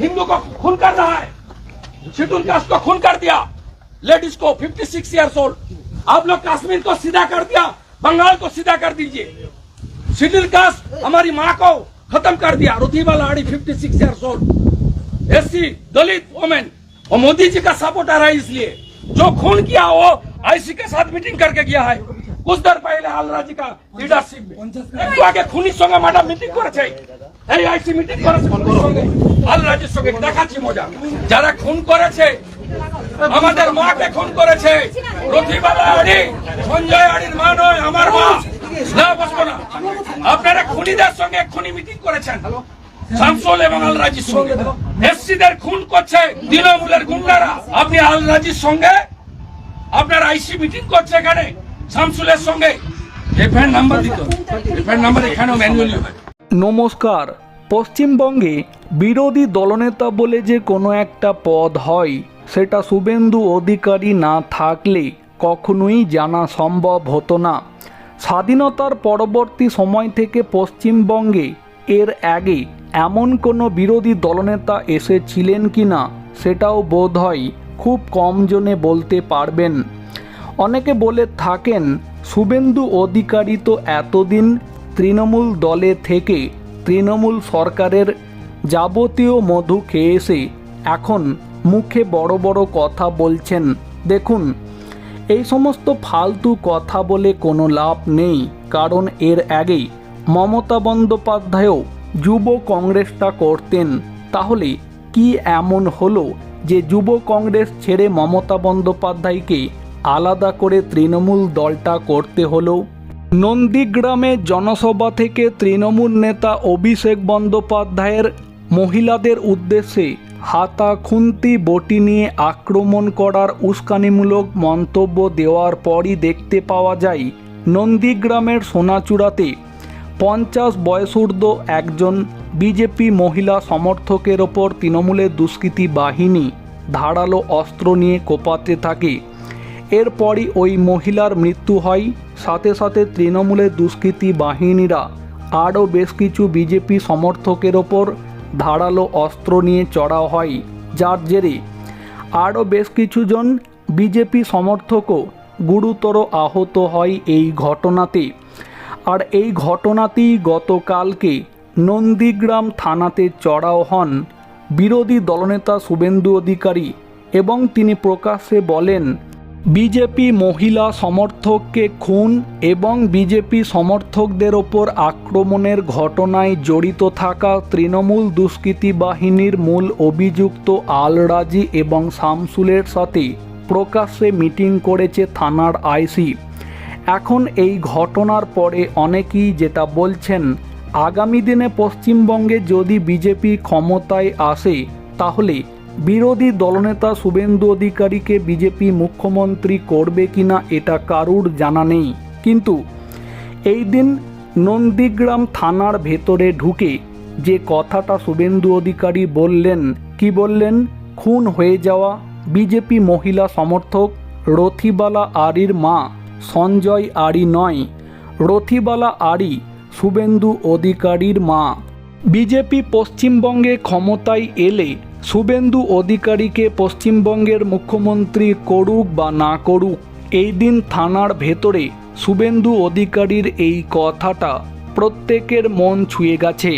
हिंदू को खून कर रहा है। शेड्यूल कास्ट को खून कर दिया। लेडीज़ को 56 सिक्स ईयर्स ओल्ड आप लोग कश्मीर को सीधा कर दिया। बंगाल को सीधा कर दीजिए। शेड्यूल कास्ट हमारी माँ को खत्म कर दिया। Rudhiba Ladi fifty six year old SC Dalit women और मोदी जी का सपोर्टर है इसलिए। जो खून किया वो आईसी के साथ मीटिंग करके गया है। कुछ देर पहले हालरा जी का लीडरशिप में। तो आगे खूनी संगे मैडम मीटिंग कर चाहिए এই আইসি মিটিং করেছে খুনির সঙ্গে। আলরাজির সঙ্গে দেখাচ্ছি মজা। যারা খুন করেছে আমাদের মাকে খুন করেছে। রথিবালা আড়ি সঞ্জয় আড়ির মা নয় আমার মা। না বসবো না। আপনারা খুনিদের সঙ্গে খুনি মিটিং করেছেন। শামসুল এবং আল রাজির সঙ্গে। এসসিদের খুন করছে তৃণমূলের গুন্ডারা। আপনি আল রাজির সঙ্গে আপনার আইসি মিটিং করছে এখানে শামসুলের সঙ্গে। এফআইআর নাম্বার দিত এফআইআর নাম্বার এখানেও ম্যানুয়ালি হয় নমস্কার। পশ্চিমবঙ্গে বিরোধী দলনেতা বলে যে কোনো একটা পদ হয়, সেটা শুভেন্দু অধিকারী না থাকলে কখনোই জানা সম্ভব হতো না। স্বাধীনতার পরবর্তী সময় থেকে পশ্চিমবঙ্গে এর আগে এমন কোনো বিরোধী দলনেতা এসেছিলেন কি না, সেটাও বোধ হয় খুব কম জনে বলতে পারবেন। অনেকে বলে থাকেন, শুভেন্দু অধিকারী তো এতদিন তৃণমূল দলে থেকে তৃণমূল সরকারের যাবতীয় মধু খেয়ে এসে এখন মুখে বড় বড় কথা বলছেন। দেখুন, এই সমস্ত ফালতু কথা বলে কোনো লাভ নেই, কারণ এর আগেই মমতা বন্দ্যোপাধ্যায়ও যুব কংগ্রেসটা করতেন। তাহলে কি এমন হলো যে যুব কংগ্রেস ছেড়ে মমতা বন্দ্যোপাধ্যায়কে আলাদা করে তৃণমূল দলটা করতে হলো? নন্দীগ্রামে জনসভা থেকে তৃণমূল নেতা অভিষেক বন্দ্যোপাধ্যায়ের মহিলাদের উদ্দেশ্যে হাতা খুন্তি বটি নিয়ে আক্রমণ করার উস্কানিমূলক মন্তব্য দেওয়ার পরই দেখতে পাওয়া যায়, নন্দীগ্রামের সোনাচূড়াতে পঞ্চাশ বয়সূর্ধ্ব একজন বিজেপি মহিলা সমর্থকের ওপর তৃণমূলের দুষ্কৃতী বাহিনী ধারালো অস্ত্র নিয়ে কোপাতে থাকে। এরপরই ওই মহিলার মৃত্যু হয়। সাথে সাথে তৃণমূলের দুষ্কৃতী বাহিনীরা আরও বেশ কিছু বিজেপি সমর্থকের ওপর ধারালো অস্ত্র নিয়ে চড়াও হয়। যার জেরে আরও বেশ কিছুজন বিজেপি সমর্থকও গুরুতর আহত হয় এই ঘটনাতে। আর এই ঘটনাতেই গতকালকে নন্দীগ্রাম থানাতে চড়াও হন বিরোধী দলনেতা শুভেন্দু অধিকারী এবং তিনি প্রকাশ্যে বলেন বিজেপি মহিলা সমর্থককে খুন এবং বিজেপি সমর্থকদের ওপর আক্রমণের ঘটনায় জড়িত থাকা তৃণমূল দুষ্কৃতী বাহিনীর মূল অভিযুক্ত আলরাজি এবং শামসুলের সাথে প্রকাশ্যে মিটিং করেছে থানার আইসি। এখন এই ঘটনার পরে অনেকেই যেটা বলছেন, আগামী দিনে পশ্চিমবঙ্গে যদি বিজেপি ক্ষমতায় আসে, তাহলে বিরোধী দলনেতা শুভেন্দু অধিকারীকে বিজেপি মুখ্যমন্ত্রী করবে কিনা এটা কারুর জানা নেই। কিন্তু এই দিন নন্দীগ্রাম থানার ভেতরে ঢুকে যে কথাটা শুভেন্দু অধিকারী বললেন, কি বললেন? খুন হয়ে যাওয়া বিজেপি মহিলা সমর্থক রথিবালা আরির মা সঞ্জয় আরি নয়, রথিবালা আরি শুভেন্দু অধিকারীর মা। বিজেপি পশ্চিমবঙ্গে ক্ষমতায় এলে শুভেন্দু অধিকারীকে পশ্চিমবঙ্গের মুখ্যমন্ত্রী করুক বা না করুক, এই দিন থানার ভেতরে শুভেন্দু অধিকারীর এই কথাটা প্রত্যেকের মন ছুঁয়ে গেছে।